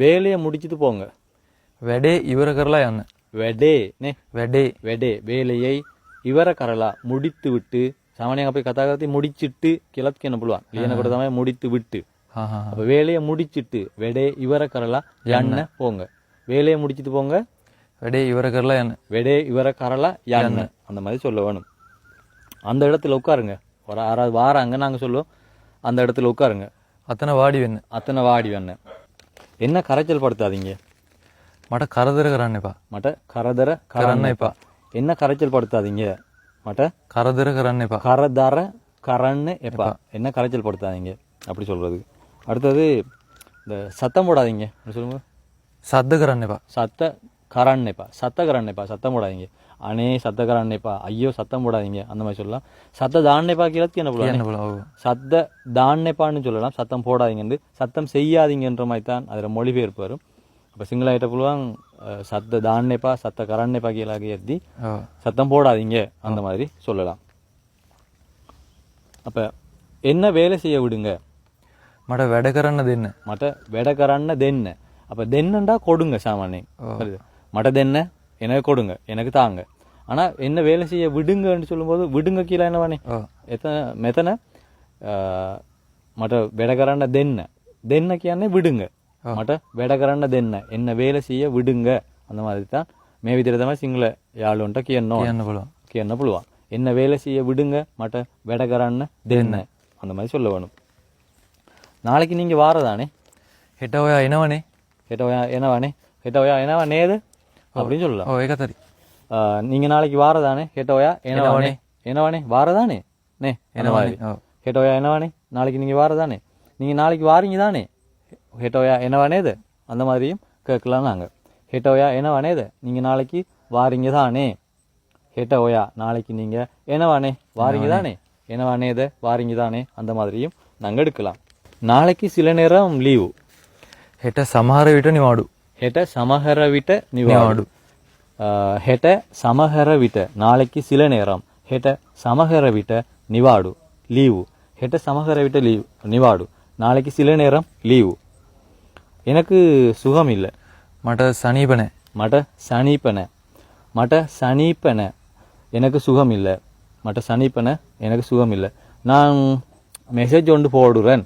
வேலையை முடிச்சுட்டு போங்க. வெடே இவரகரலா என்ன? வெடே நே வெடே. வெடே வேலையை இவரகரலா முடித்து விட்டு සාමානය අපේ කතාගති මුඩිච්චිට්ට කෙලත් කෙන පුළුවන් ලියනකොට තමයි මුඩිත්තු විට්ට வேலையை முடிச்சிட்டு வெடே இவர கரலா எண்ண போங்க. வேலையை முடிச்சிட்டு போங்க. வெடே இவர என்ன? வெடே வெடையை இவர கரலா எண்ணெய் அந்த மாதிரி சொல்ல வேணும். அந்த இடத்துல உட்காருங்க. ஒரு ஆறாவது வாராங்க நாங்கள் சொல்லுவோம். அந்த இடத்துல உட்காருங்க. அத்தனை வாடி வேணும் அத்தனை வாடி வேணும் என்ன கரைச்சல் படுத்தாதீங்க மட்ட கரதர கரண்ணைப்பா. மட்ட கரதர கரண்ணைப்பா. என்ன கரைச்சல் படுத்தாதீங்க மட்ட கரதர கரண்ணைப்பா. கரதர கரண்ணு எப்பா. என்ன கரைச்சல் படுத்தாதீங்க அப்படி சொல்கிறது அடுத்தது இந்த சத்தம் போடாதீங்க. சொல்லுங்கள் சத்த கரண்ணைப்பா. சத்த கரான் நினைப்பா சத்த கரான் சத்தம் போடாதீங்க. அனே சத்த கரான் ஐயோ சத்தம் போடாதீங்க அந்த மாதிரி சொல்லலாம். சத்த தான் நினைப்பா என்ன போலாம் சத்த தானேப்பான்னு சொல்லலாம். சத்தம் போடாதீங்கன்னு சத்தம் செய்யாதீங்கன்ற மாதிரி தான் அதில் மொழிபெயர்ப்பு வரும். அப்போ சிங்கிள் ஆகிட்ட சத்த தானேப்பா சத்த கரான் நினைப்பா கீழாக ஏற்றி சத்தம் போடாதீங்க அந்த மாதிரி சொல்லலாம். அப்போ என்ன வேலை செய்ய விடுங்க? மட வெடகரன்னு தென்ன மட வெடகரன்னு தென்ன அப்போ தென்னண்டா கொடுங்க சாமானே மட தென்ன எனக்கு கொடுங்க எனக்கு தாங்க. ஆனால் என்ன வேலை செய்ய விடுங்கன்னு சொல்லும்போது விடுங்க கீழே என்னவானே எத்தனை மெத்தனை? மட்ட வெடகரான தென்ன. தென்ன கியானே விடுங்க. மட்ட வெடகரான தென்ன. என்ன வேலை செய்ய விடுங்க. அந்த மாதிரி தான் மே விதிர தான் சிங்கள யாழ்வன்ட்ட கியன்னோ என்ன புழுவான் கியன்ன புழுவான் என்ன வேலை செய்ய விடுங்க. மட்ட வெடகரான தென்ன. அந்த மாதிரி சொல்ல வேணும். நாளைக்கு நீங்கள் வாரதானே? ஹெட்டோயா என்னவானே ஹெட்டோயா என்னவானே ஹெட்டோயா என்னவா நேது அப்படின்னு சொல்லலாம் ஓ ஏகதாரி. நீங்கள் நாளைக்கு வாரதானே? கேட்டோயா? என்னவானே என்னவானே வாரதானே? நே என்னவாரி கேட்டோயா என்னவானே நாளைக்கு நீங்கள் வாரதானே? நீங்கள் நாளைக்கு வாரீங்க தானே கேட்டோயா என்னவானே இது? அந்த மாதிரியும் கேட்கலாம் நாங்கள் கேட்டோயா என்னவானே இது? நீங்கள் நாளைக்கு வாரீங்க தானே கேட்டோயா நாளைக்கு நீங்கள் என்னவானே வாரீங்க தானே என்னவானே இதை? வாரீங்க தானே அந்த மாதிரியும் நாங்கள் எடுக்கலாம். நாளைக்கு சில நேரம் லீவு. ஹெட்ட சமார வீட்டை நீ வாடும் හෙට සමහර විට නිවාඩු. හෙට සමහර විට නාලෙකි සිල නේරම්. හෙට සමහර විට නිවාඩු. ලීව්. හෙට සමහර விට லீவ் நிவாடு நாளைக்கு சில நேரம் லீவு எனக்கு சுகம் இல்லை மட்ட சனீபனை மட்ட சனீபனை மட்ட சனீபனை எனக்கு சுகம் இல்லை மட்ட சனீபனை எனக்கு சுகம் இல்லை நான் மெசேஜ் ஒன்று போடுறேன்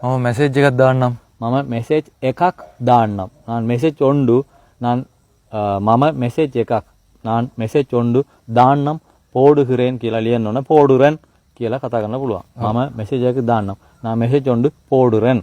ஓ மெசேஜ் கத்தாண்ணம் මම මෙසේජ් එකක් දාන්නම් நான் மெசேஜ் ஒன்று நான் அஹ், මම மெசேஜ் එකක් நான் மெசேஜ் ஒன்று දාන්නම් போடுகிறேன் කියලා ලියන්න ඕන போடுறேன் කියලා කතා කරන්න පුළුවන් මම මෙසේජ් එකක් දාන්නම් நான் மெசேஜ் ஒன்று போடுறேன்